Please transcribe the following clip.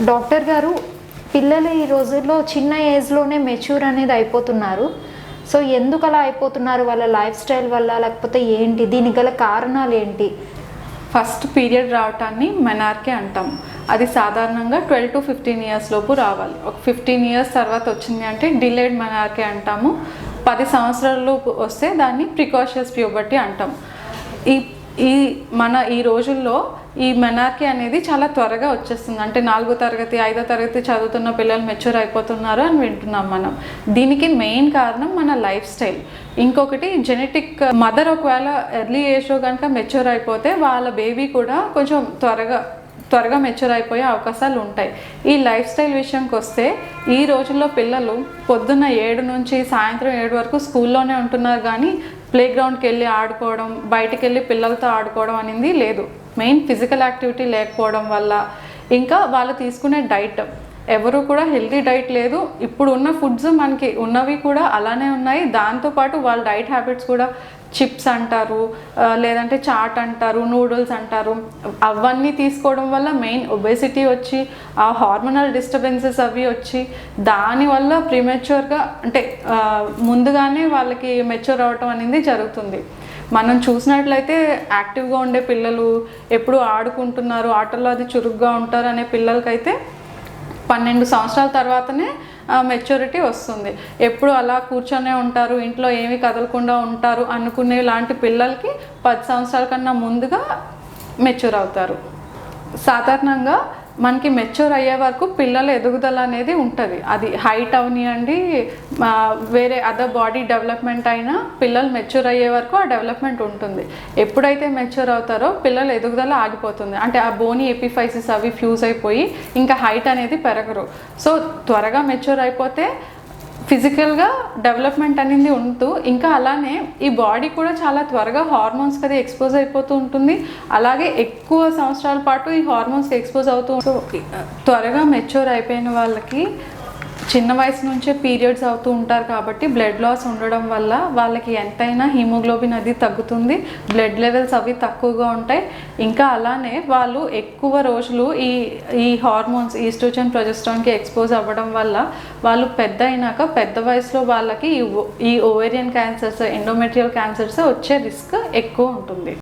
Doctor గారు పిల్లలు ఈ రోజుల్లో చిన్న ఏజ్లోనే మెచ్యూర్ అనేది అయిపోతున్నారు. సో ఎందుకు అలా అయిపోతున్నారు? వాళ్ళ లైఫ్ స్టైల్ వల్ల లేకపోతే ఏంటి? దీనికి గల కారణాలు ఏంటి? ఫస్ట్ పీరియడ్ రావటాన్ని మెనార్కే అంటాం. అది సాధారణంగా ట్వెల్వ్ టు ఫిఫ్టీన్ ఇయర్స్ లోపు రావాలి. ఒక ఫిఫ్టీన్ ఇయర్స్ తర్వాత వచ్చింది అంటే డిలేడ్ మెనార్కే అంటాము. పది సంవత్సరాల లోపు వస్తే దాన్ని ప్రికాషియస్ ప్యూబర్టీ అంటాం. ఈ ఈ మన ఈ రోజుల్లో ఈ మెనార్కీ అనేది చాలా త్వరగా వచ్చేస్తుంది. అంటే నాలుగో తరగతి ఐదో తరగతి చదువుతున్న పిల్లలు మెచ్యూర్ అయిపోతున్నారు అని వింటున్నాం మనం. దీనికి మెయిన్ కారణం మన లైఫ్ స్టైల్ ఇంకొకటి జెనెటిక్ మదర్ ఒకవేళ ఎర్లీ ఏజ్లో కనుక మెచ్యూర్ అయిపోతే వాళ్ళ బేబీ కూడా కొంచెం త్వరగా త్వరగా మెచ్యూర్ అయిపోయే అవకాశాలు ఉంటాయి. ఈ లైఫ్ స్టైల్ విషయంకి వస్తే ఈ రోజుల్లో పిల్లలు పొద్దున్న ఏడు నుంచి సాయంత్రం ఏడు వరకు స్కూల్లోనే ఉంటున్నారు కానీ ప్లే గ్రౌండ్కి వెళ్ళి ఆడుకోవడం బయటికి వెళ్ళి పిల్లలతో ఆడుకోవడం అనేది లేదు. మెయిన్ ఫిజికల్ యాక్టివిటీ లేకపోవడం వల్ల. ఇంకా వాళ్ళు తీసుకునే డైట్ ఎవరు కూడా హెల్తీ డైట్ లేదు. ఇప్పుడు ఉన్న ఫుడ్స్ మనకి ఉన్నవి కూడా అలానే ఉన్నాయి. దాంతోపాటు వాళ్ళ డైట్ హ్యాబిట్స్ కూడా చిప్స్ అంటారు లేదంటే చాట్ అంటారు నూడిల్స్ అంటారు. అవన్నీ తీసుకోవడం వల్ల మెయిన్ ఒబేసిటీ వచ్చి ఆ హార్మోనల్ డిస్టర్బెన్సెస్ అవి వచ్చి దానివల్ల ప్రీమెచ్యూర్గా అంటే ముందుగానే వాళ్ళకి మెచ్యూర్ అవటం అనేది జరుగుతుంది. మనం చూసినట్లయితే యాక్టివ్గా ఉండే పిల్లలు ఎప్పుడు ఆడుకుంటున్నారు ఆటల్లో అది చురుగ్గా ఉంటారు అనే పిల్లలకైతే పన్నెండు సంవత్సరాల తర్వాతనే మెచ్యూరిటీ వస్తుంది. ఎప్పుడు అలా కూర్చొనే ఉంటారు ఇంట్లో ఏమీ కదలకుండా ఉంటారు అనుకునే లాంటి పిల్లలకి పది సంవత్సరాల కన్నా ముందుగా మెచ్యూర్ అవుతారు. సాధారణంగా మనకి మెచ్యూర్ అయ్యే వరకు పిల్లల ఎదుగుదల అనేది ఉంటుంది. అది హైట్ అవనియండి వేరే అదర్ బాడీ డెవలప్మెంట్ అయినా పిల్లలు మెచ్యూర్ అయ్యే వరకు ఆ డెవలప్మెంట్ ఉంటుంది. ఎప్పుడైతే మెచ్యూర్ అవుతారో పిల్లల ఎదుగుదల ఆగిపోతుంది. అంటే ఆ బోని ఎపిఫైసిస్ అవి ఫ్యూజ్ అయిపోయి ఇంకా హైట్ అనేది పెరగరు. సో త్వరగా మెచ్యూర్ అయిపోతే ఫిజికల్గా డెవలప్మెంట్ అనేది ఉంటూ ఇంకా అలానే ఈ బాడీ కూడా చాలా త్వరగా హార్మోన్స్కి అది ఎక్స్పోజ్ అయిపోతూ ఉంటుంది. అలాగే ఎక్కువ సంవత్సరాల పాటు ఈ హార్మోన్స్ ఎక్స్పోజ్ అవుతూ ఉంటూ త్వరగా మెచ్యూర్ అయిపోయిన వాళ్ళకి చిన్న వయసు నుంచే పీరియడ్స్ అవుతూ ఉంటారు కాబట్టి బ్లడ్ లాస్ ఉండడం వల్ల వాళ్ళకి ఎంతైనా హీమోగ్లోబిన్ అది తగ్గుతుంది. బ్లడ్ లెవెల్స్ అవి తక్కువగా ఉంటాయి. ఇంకా అలానే వాళ్ళు ఎక్కువ రోజులు ఈ ఈ హార్మోన్స్ ఈస్ట్రోజన్ ప్రొజెస్ట్రాన్కి ఎక్స్పోజ్ అవ్వడం వల్ల వాళ్ళు పెద్ద అయినాక పెద్ద వయసులో వాళ్ళకి ఈ ఈ ఓవేరియన్ క్యాన్సర్స్ ఎండోమెట్రియల్ క్యాన్సర్స్ వచ్చే రిస్క్ ఎక్కువ ఉంటుంది.